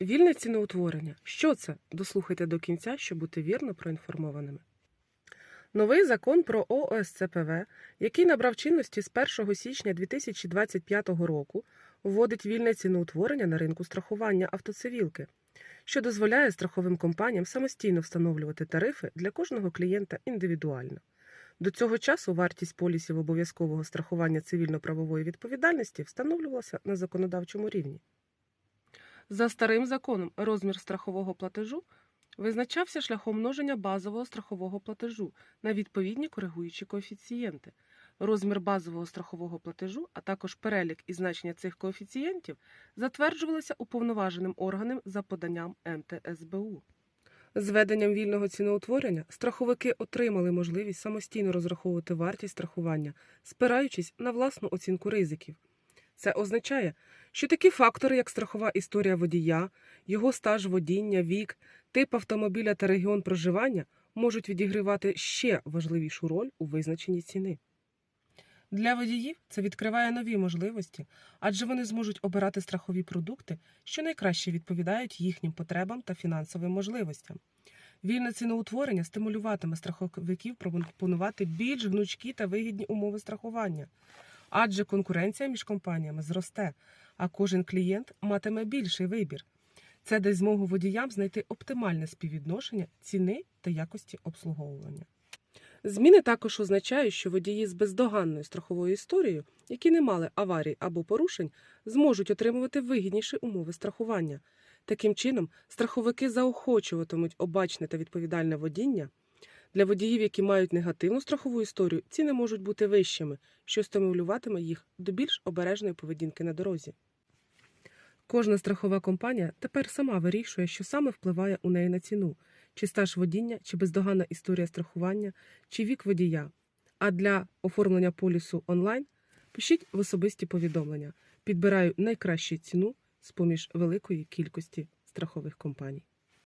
Вільне ціноутворення. Що це? Дослухайте до кінця, щоб бути вірно проінформованими. Новий закон про ОСЦПВ, який набрав чинності з 1 січня 2025 року, вводить вільне ціноутворення на ринку страхування автоцивілки, що дозволяє страховим компаніям самостійно встановлювати тарифи для кожного клієнта індивідуально. До цього часу вартість полісів обов'язкового страхування цивільно-правової відповідальності встановлювалася на законодавчому рівні. За старим законом розмір страхового платежу визначався шляхом множення базового страхового платежу на відповідні коригуючі коефіцієнти. Розмір базового страхового платежу, а також перелік і значення цих коефіцієнтів затверджувалися уповноваженим органом за поданням МТСБУ. З введенням вільного ціноутворення страховики отримали можливість самостійно розраховувати вартість страхування, спираючись на власну оцінку ризиків. Це означає, що такі фактори, як страхова історія водія, його стаж водіння, вік, тип автомобіля та регіон проживання, можуть відігравати ще важливішу роль у визначенні ціни. Для водіїв це відкриває нові можливості, адже вони зможуть обирати страхові продукти, що найкраще відповідають їхнім потребам та фінансовим можливостям. Вільне ціноутворення стимулюватиме страховиків пропонувати більш гнучкі та вигідні умови страхування, адже конкуренція між компаніями зросте, а кожен клієнт матиме більший вибір. Це дасть змогу водіям знайти оптимальне співвідношення ціни та якості обслуговування. Зміни також означають, що водії з бездоганною страховою історією, які не мали аварій або порушень, зможуть отримувати вигідніші умови страхування. Таким чином, страховики заохочуватимуть обачне та відповідальне водіння. Для водіїв, які мають негативну страхову історію, ціни можуть бути вищими, що стимулюватиме їх до більш обережної поведінки на дорозі. Кожна страхова компанія тепер сама вирішує, що саме впливає у неї на ціну, чи стаж водіння, чи бездоганна історія страхування, чи вік водія. А для оформлення полісу онлайн пишіть в особисті повідомлення. Підбираю найкращу ціну з поміж великої кількості страхових компаній.